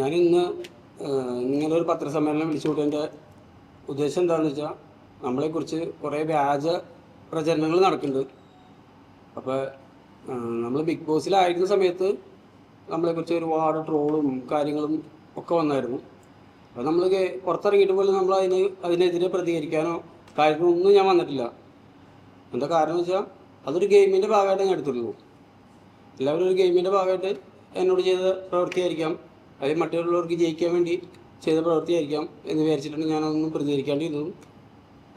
ഞാനിന്ന് ഇങ്ങനെ ഒരു പത്രസമ്മേളനം വിളിച്ചുകൂട്ടതിന്റെ ഉദ്ദേശം എന്താണെന്ന് വെച്ചാൽ നമ്മളെക്കുറിച്ച് കുറേ വ്യാജ പ്രചരണങ്ങൾ നടക്കുന്നുണ്ട്. അപ്പോൾ നമ്മൾ ബിഗ് ബോസിലായിരുന്ന സമയത്ത് നമ്മളെക്കുറിച്ച് ഒരുപാട് ട്രോളും കാര്യങ്ങളും ഒക്കെ വന്നായിരുന്നു. അപ്പോൾ നമ്മൾ പുറത്തിറങ്ങിയിട്ട് പോലും നമ്മൾ അതിന് അതിനെതിരെ പ്രതികരിക്കാനോ കാര്യങ്ങളൊന്നും ഞാൻ വന്നിട്ടില്ല. എന്താ കാരണം വെച്ചാൽ അതൊരു ഗെയിമിന്റെ ഭാഗമായിട്ട് ഞാൻ എടുത്തിട്ടുള്ളൂ. എല്ലാവരും ഒരു ഗെയിമിന്റെ ഭാഗമായിട്ട് എന്നോട് ചെയ്ത പ്രവൃത്തിയായിരിക്കാം. അല്ലെങ്കിൽ മറ്റുള്ളവർക്ക് ജയിക്കാൻ വേണ്ടി ചെയ്ത പ്രവൃത്തിയായിരിക്കാം എന്ന് വിചാരിച്ചിട്ടാണ് ഞാനൊന്നും പ്രതികരിക്കാണ്ടിരുന്നതും.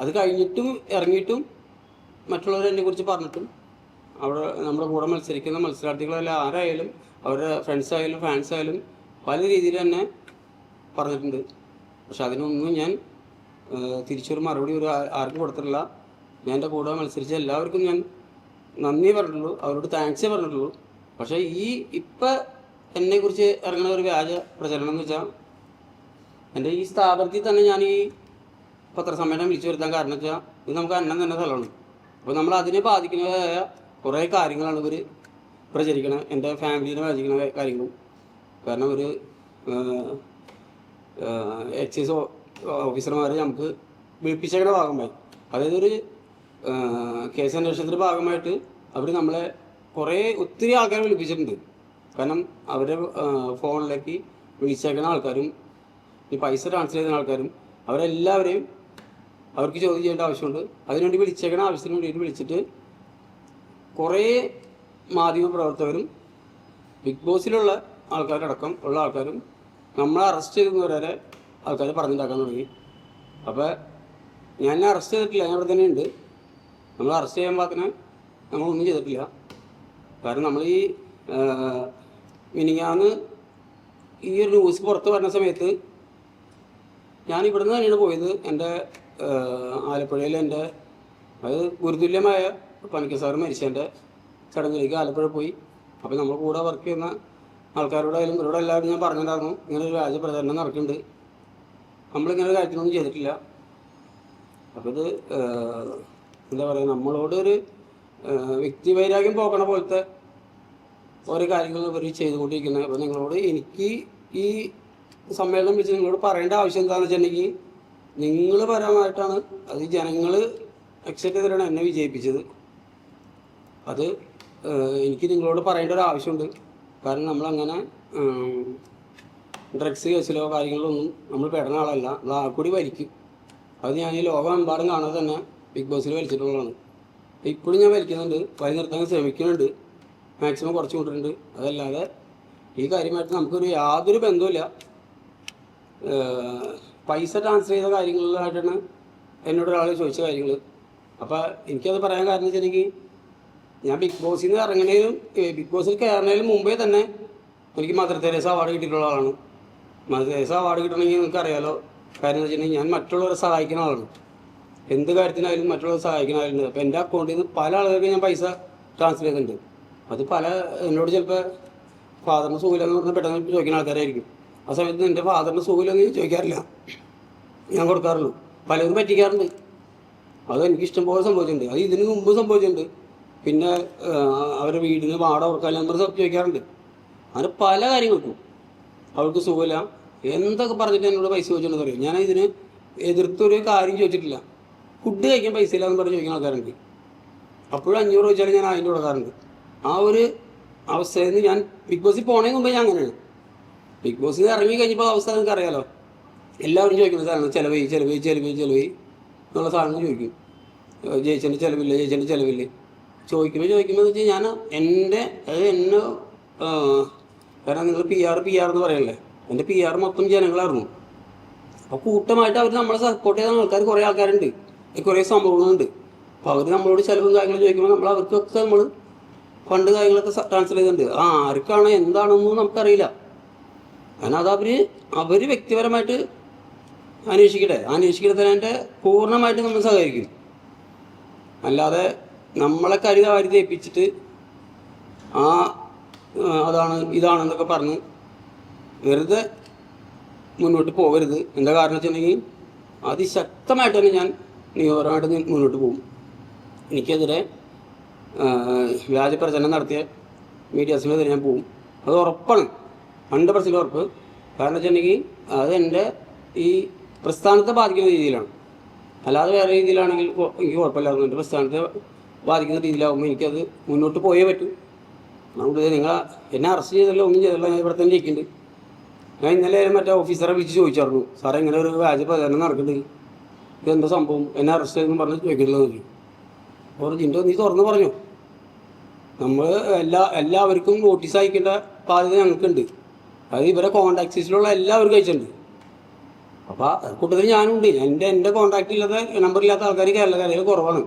അത് കഴിഞ്ഞിട്ടും ഇറങ്ങിയിട്ടും മറ്റുള്ളവർ എന്നെക്കുറിച്ച് പറഞ്ഞിട്ടും അവിടെ നമ്മുടെ കൂടെ മത്സരിക്കുന്ന മത്സരാർത്ഥികളല്ല ആരായാലും അവരുടെ ഫ്രണ്ട്സ് ആയാലും ഫാൻസ് ആയാലും പല രീതിയിൽ തന്നെ പറഞ്ഞിട്ടുണ്ട്. പക്ഷെ അതിനൊന്നും ഞാൻ തിരിച്ചൊരു മറുപടി ഒരു ആർക്കും കൊടുത്തിട്ടില്ല. ഞാൻ എന്റെ കൂടെ മത്സരിച്ച എല്ലാവർക്കും ഞാൻ നന്ദി പറഞ്ഞിട്ടുള്ളൂ. അവരോട് താങ്ക്സേ പറഞ്ഞിട്ടുള്ളൂ. പക്ഷേ ഈ ഇപ്പം എന്നെക്കുറിച്ച് ഇറങ്ങുന്ന ഒരു വ്യാജ പ്രചരണം എന്ന് വെച്ചാൽ എന്റെ ഈ സ്ഥാപനത്തിൽ തന്നെ ഞാൻ ഈ പത്രസമ്മേളനം വിളിച്ചു വരുത്താൻ കാരണം വെച്ചാൽ ഇത് നമുക്ക് അന്നം തന്നെ സ്ഥലമാണ് അപ്പോൾ നമ്മൾ അതിനെ ബാധിക്കുന്നതായ കുറേ കാര്യങ്ങളാണ് ഇവർ പ്രചരിക്കണത് എന്റെ ഫാമിലിനെ ബാധിക്കുന്ന കാര്യങ്ങളും. കാരണം ഒരു എക്സൈസ് ഓഫീസർമാർ നമുക്ക് വിളിപ്പിച്ചേക്കുന്ന ഭാഗമായി. അതായത് ഒരു കേസ് അന്വേഷണത്തിന്റെ ഭാഗമായിട്ട് അവർ നമ്മളെ കുറേ ഒത്തിരി ആൾക്കാരെ വിളിപ്പിച്ചിട്ടുണ്ട്. കാരണം അവരുടെ ഫോണിലേക്ക് വിളിച്ചേക്കുന്ന ആൾക്കാരും ഈ പൈസ ട്രാൻസ്ഫർ ചെയ്യുന്ന ആൾക്കാരും അവരെല്ലാവരെയും അവർക്ക് ചോദ്യം ചെയ്യേണ്ട ആവശ്യമുണ്ട്. അതിനുവേണ്ടി വിളിച്ചേക്കണ ആവശ്യത്തിന് വേണ്ടിയിട്ട് വിളിച്ചിട്ട് കുറേ മാധ്യമ പ്രവർത്തകരും ബിഗ് ബോസിലുള്ള ആൾക്കാരടക്കം ഉള്ള ആൾക്കാരും നമ്മളെ അറസ്റ്റ് ചെയ്യുന്നവരെ ആൾക്കാർ പറഞ്ഞിട്ടാക്കാൻ തുടങ്ങി. അപ്പോൾ ഞാൻ അറസ്റ്റ് ചെയ്തിട്ടില്ല ഞാൻ ഇവിടെ തന്നെ ഉണ്ട് നമ്മൾ അറസ്റ്റ് ചെയ്യാൻ പാകത്തിന് നമ്മളൊന്നും ചെയ്തിട്ടില്ല. കാരണം നമ്മൾ ഈ മിനിങ്ങാന്ന് ഈ ഒരു ന്യൂസ് പുറത്ത് വരുന്ന സമയത്ത് ഞാൻ ഇവിടുന്ന് തന്നെയാണ് പോയത്. എന്റെ ആലപ്പുഴയിൽ എന്റെ അത് ഗുരുതുല്യമായ പണിക്ക സാറ് മരിച്ചതിന്റെ ചടങ്ങിലേക്ക് ആലപ്പുഴ പോയി. അപ്പോൾ നമ്മൾ കൂടെ വർക്ക് ചെയ്യുന്ന ആൾക്കാരോടായാലും ഇവരോട് എല്ലാവരും ഞാൻ പറഞ്ഞിട്ടുണ്ടായിരുന്നു ഇങ്ങനെ ഒരു വ്യാജ പ്രചരണം നടക്കുന്നുണ്ട്. നമ്മളിങ്ങനെ ഒരു കാര്യത്തിനൊന്നും ചെയ്തിട്ടില്ല. അപ്പോൾ ഇത് എന്താ പറയുക നമ്മളോട് ഒരു വ്യക്തിവൈരാഗ്യം പോക്കണ പോലത്തെ ഓരോ കാര്യങ്ങൾ ഇവർ ചെയ്തുകൊണ്ടിരിക്കുന്നത്. അപ്പോൾ നിങ്ങളോട് എനിക്ക് ഈ സമ്മേളനം വെച്ച് നിങ്ങളോട് പറയേണ്ട ആവശ്യം എന്താണെന്ന് വെച്ചിട്ടുണ്ടെങ്കിൽ നിങ്ങൾ പരമായിട്ടാണ് അത് ജനങ്ങൾ അക്സെപ്റ്റ് ചെയ്തിട്ടാണ് എന്നെ വിജയിപ്പിച്ചത്. അത് എനിക്ക് നിങ്ങളോട് പറയേണ്ട ഒരു ആവശ്യമുണ്ട്. കാരണം നമ്മളങ്ങനെ ഡ്രഗ്സ് കേസിലോ കാര്യങ്ങളിലൊന്നും നമ്മൾ പെടുന്ന ആളല്ല. അത് ആ കൂടി വലിക്കും അത് ഞാൻ ഈ ലോകമെമ്പാടും കാണാതെ തന്നെ ബിഗ് ബോസിൽ വലിച്ചിട്ടുള്ളതാണ് ഇപ്പോഴും ഞാൻ വലിക്കുന്നുണ്ട് വലി നിർത്താൻ ശ്രമിക്കുന്നുണ്ട്. മാക്സിമം കുറച്ച് കൊണ്ടിട്ടുണ്ട് അതല്ലാതെ ഈ കാര്യമായിട്ട് നമുക്കൊരു യാതൊരു ബന്ധവുമില്ല. പൈസ ട്രാൻസ്ഫർ ചെയ്ത കാര്യങ്ങളിലായിട്ടാണ് എന്നോട് ഒരാൾ ചോദിച്ച കാര്യങ്ങൾ അപ്പോൾ എനിക്കത് പറയാൻ കാരണം വെച്ചിട്ടുണ്ടെങ്കിൽ ഞാൻ ബിഗ് ബോസിൽ നിന്ന് ഇറങ്ങണേലും ബിഗ് ബോസിൽ കയറണേലും മുമ്പേ തന്നെ എനിക്ക് മദർ തെരേസ അവാർഡ് കിട്ടിയിട്ടുള്ള ആളാണ്. മദർ തെരേസ അവാർഡ് കിട്ടണമെങ്കിൽ നിങ്ങൾക്ക് അറിയാലോ. കാര്യം എന്ന് വെച്ചിട്ടുണ്ടെങ്കിൽ ഞാൻ മറ്റുള്ളവരെ സഹായിക്കുന്ന ആളാണ്. എന്ത് കാര്യത്തിനായാലും മറ്റുള്ളവരെ സഹായിക്കുന്ന ആളുണ്ട്. അപ്പോൾ എന്റെ അക്കൗണ്ടിൽ നിന്ന് പല ആളുകൾക്ക് ഞാൻ പൈസ ട്രാൻസ്ഫർ ചെയ്തിട്ടുണ്ട്. അത് പല എന്നോട് ചിലപ്പോൾ ഫാദറിന് സുഖമില്ലെന്ന് പറഞ്ഞാൽ പെട്ടെന്ന് ചോദിക്കുന്ന ആൾക്കാരായിരിക്കും. ആ സമയത്ത് എന്റെ ഫാദറിന് സുഖമില്ലെന്ന് ചോദിക്കാറില്ല. ഞാൻ കൊടുക്കാറുള്ളൂ. പലരും പറ്റിക്കാറുണ്ട്. അത് എനിക്ക് ഇഷ്ടം പോലെ സംഭവിച്ചിട്ടുണ്ട്. അത് ഇതിന് മുമ്പ് സംഭവിച്ചിട്ടുണ്ട്. പിന്നെ അവരുടെ വീടിന് വാടക കൊടുക്കാൻ നമ്പർ ചോദിക്കാറുണ്ട്. അങ്ങനെ പല കാര്യങ്ങൾക്കും. അവൾക്ക് സുഖമില്ല. എന്തൊക്കെ പറഞ്ഞിട്ട് എന്നോട് പൈസ ചോദിച്ചിട്ടുണ്ടെന്ന് പറയും ഞാൻ ഇതിന് എതിർത്തൊരു കാര്യം ചോദിച്ചിട്ടില്ല. ഫുഡ് കഴിക്കാൻ പൈസ ഇല്ലാന്ന് പറഞ്ഞ് ചോദിക്കുന്ന ആൾക്കാരുണ്ട്. അപ്പോഴും അഞ്ഞൂറ് ചോദിച്ചാലും ഞാൻ അതിന്റെ കൊടുക്കാറുണ്ട്. ആ ഒരു അവസ്ഥയിൽ നിന്ന് ഞാൻ ബിഗ് ബോസിൽ പോണതിന് മുമ്പേ ഞാൻ അങ്ങനെയാണ്. ബിഗ് ബോസിൽ ഇറങ്ങി കഴിഞ്ഞപ്പോൾ അവസ്ഥ നിങ്ങൾക്ക് അറിയാലോ? എല്ലാവരും ചോദിക്കുന്ന സാധനം ചിലവ് ചിലവ് ചിലവ് ചിലവ് എന്നുള്ള സാധനം ചോദിക്കും. ജയിച്ചന്റെ ചിലവില്ല ജയിച്ചതിന്റെ ചിലവില്ല? ചോദിക്കുമ്പോൾ ചോദിക്കുമ്പോൾ വെച്ചാൽ ഞാൻ എന്റെ അത് എന്നെ കാരണം നിങ്ങൾ പി ആർ പി ആർ എന്ന് പറയല്ലേ? എന്റെ പി ആർ മൊത്തം ജനങ്ങളായിരുന്നു. അപ്പോൾ കൂട്ടമായിട്ട് അവർ നമ്മളെ സപ്പോർട്ട് ചെയ്ത ആൾക്കാർ കുറേ ആൾക്കാരുണ്ട്. കുറേ സംഭവങ്ങളുണ്ട്. അപ്പോൾ അവർ നമ്മളോട് ചിലവും കാര്യങ്ങളും ചോദിക്കുമ്പോൾ നമ്മൾ അവർക്കൊക്കെ നമ്മൾ ഫണ്ട് കാര്യങ്ങളൊക്കെ ട്രാൻസ്ഫർ ചെയ്തിട്ടുണ്ട്. ആ ആർക്കാണ് എന്താണെന്നും നമുക്കറിയില്ല. കാരണം അത് അവർ അവർ വ്യക്തിപരമായിട്ട് അന്വേഷിക്കട്ടെ. അന്വേഷിക്കട്ടെ പൂർണമായിട്ട് നമ്മൾ സഹകരിക്കും. അല്ലാതെ നമ്മളെ കരുത വാരി തേപ്പിച്ചിട്ട് ആ അതാണ് ഇതാണെന്നൊക്കെ പറഞ്ഞ് വെറുതെ മുന്നോട്ട് പോകരുത്. എന്താ കാരണം വെച്ചിട്ടുണ്ടെങ്കിൽ അതിശക്തമായിട്ട് തന്നെ ഞാൻ നിയമപരമായിട്ട് മുന്നോട്ട് പോകും. എനിക്കെതിരെ വ്യാജ പ്രചരണം നടത്തിയ മീഡിയാസിനെതിരെ ഞാൻ പോകും അത് ഉറപ്പാണ്. ഹൺഡ്രഡ് പെർസെന്റ് ഉറപ്പ്. കാരണം വെച്ചിട്ടുണ്ടെങ്കിൽ അത് എന്റെ ഈ പ്രസ്ഥാനത്തെ ബാധിക്കുന്ന രീതിയിലാണ്. അല്ലാതെ വേറെ രീതിയിലാണെങ്കിൽ എനിക്ക് കുഴപ്പമില്ലായിരുന്നു എന്റെ പ്രസ്ഥാനത്തെ ബാധിക്കുന്ന രീതിയിലാകുമ്പോൾ എനിക്കത് മുന്നോട്ട് പോയേ പറ്റൂ. അതുകൊണ്ട് നിങ്ങൾ എന്നെ അറസ്റ്റ് ചെയ്തല്ലോ ഒന്നും ചെയ്തല്ലോ ഞാൻ ഇവിടെ തന്നെ ഇരിക്കുന്നുണ്ട്. ഞാൻ ഇന്നലെ മറ്റേ ഓഫീസറെ വിളിച്ച് ചോദിച്ചായിരുന്നു. സാറേ ഇങ്ങനെ ഒരു വ്യാജ പ്രചരണം നടക്കുന്നുണ്ട്. ഇതെന്താ സംഭവം? എന്നെ അറസ്റ്റ് ചെയ്തെന്ന് പറഞ്ഞ് ചോദിക്കണല്ലോ പറഞ്ഞു അപ്പോൾ ജിൻഡോ നീ തുറന്ന് പറഞ്ഞു? നമ്മൾ എല്ലാ എല്ലാവർക്കും നോട്ടീസ് അയക്കേണ്ട ബാധ്യത ഞങ്ങൾക്കുണ്ട്. അത് ഇവരെ കോൺടാക്ട് ലിസ്റ്റിലുള്ള എല്ലാവർക്കും അയച്ചിട്ടുണ്ട് അപ്പോൾ കൂട്ടത്തിൽ ഞാനുണ്ട്. എന്റെ എന്റെ കോൺടാക്റ്റ് ഇല്ലാത്ത നമ്പർ ഇല്ലാത്ത ആൾക്കാർ കേരളക്കാരിൽ കുറവാണ്.